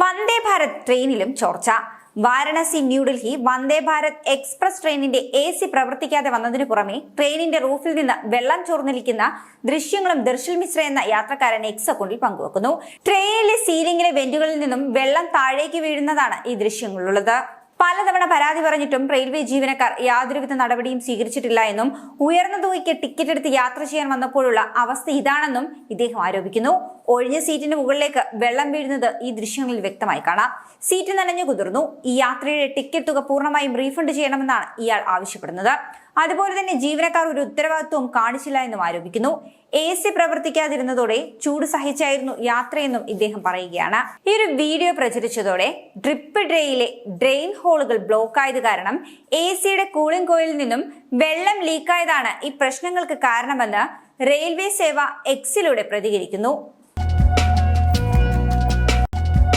വന്ദേ ഭാരത് ട്രെയിനിലും ചോർച്ച. വാരണാസി ന്യൂഡൽഹി വന്ദേ ഭാരത് എക്സ്പ്രസ് ട്രെയിനിന്റെ എ സി പ്രവർത്തിക്കാതെ വന്നതിനു പുറമെ ട്രെയിനിന്റെ റൂഫിൽ നിന്ന് വെള്ളം ചോർന്നിരിക്കുന്ന ദൃശ്യങ്ങളും ദർശൽ മിശ്ര എന്ന യാത്രക്കാരൻ എക്സ് അക്കൗണ്ടിൽ പങ്കുവെക്കുന്നു. ട്രെയിനിലെ സീലിംഗിലെ വെന്റുകളിൽ നിന്നും വെള്ളം താഴേക്ക് വീഴുന്നതാണ് ഈ ദൃശ്യങ്ങളിലുള്ളത്. പലതവണ പരാതി പറഞ്ഞിട്ടും റെയിൽവേ ജീവനക്കാർ യാതൊരുവിധ നടപടിയും സ്വീകരിച്ചിട്ടില്ല എന്നും ഉയർന്ന തുകയ്ക്ക് ടിക്കറ്റ് എടുത്ത് യാത്ര ചെയ്യാൻ വന്നപ്പോഴുള്ള അവസ്ഥ ഇതാണെന്നും ഇദ്ദേഹം ആരോപിക്കുന്നു. ഒഴിഞ്ഞ സീറ്റിന് മുകളിലേക്ക് വെള്ളം വീഴുന്നത് ഈ ദൃശ്യങ്ങളിൽ വ്യക്തമായി കാണാം. സീറ്റ് നനഞ്ഞു കുതിർന്നു. ഈ യാത്രയുടെ ടിക്കറ്റ് തുക പൂർണമായും റീഫണ്ട് ചെയ്യണമെന്നാണ് ഇയാൾ ആവശ്യപ്പെടുന്നത്. അതുപോലെ തന്നെ ജീവനക്കാർ ഒരു ഉത്തരവാദിത്വവും കാണിച്ചില്ല എന്നും ആരോപിക്കുന്നു. എ സി പ്രവർത്തിക്കാതിരുന്നതോടെ ചൂട് സഹിച്ചായിരുന്നു യാത്രയെന്നും ഇദ്ദേഹം പറയുകയാണ്. ഈ ഒരു വീഡിയോ പ്രചരിച്ചതോടെ ഡ്രിപ്പ് ഡ്രേയിലെ ഡ്രെയിൻ ഹോളുകൾ ബ്ലോക്ക് ആയത് കാരണം എ സിയുടെ കൂളിംഗ് കോയിലിൽ നിന്നും വെള്ളം ലീക്കായതാണ് ഈ പ്രശ്നങ്ങൾക്ക് കാരണമെന്ന് റെയിൽവേ സേവ എക്സിലൂടെ പ്രതികരിക്കുന്നു.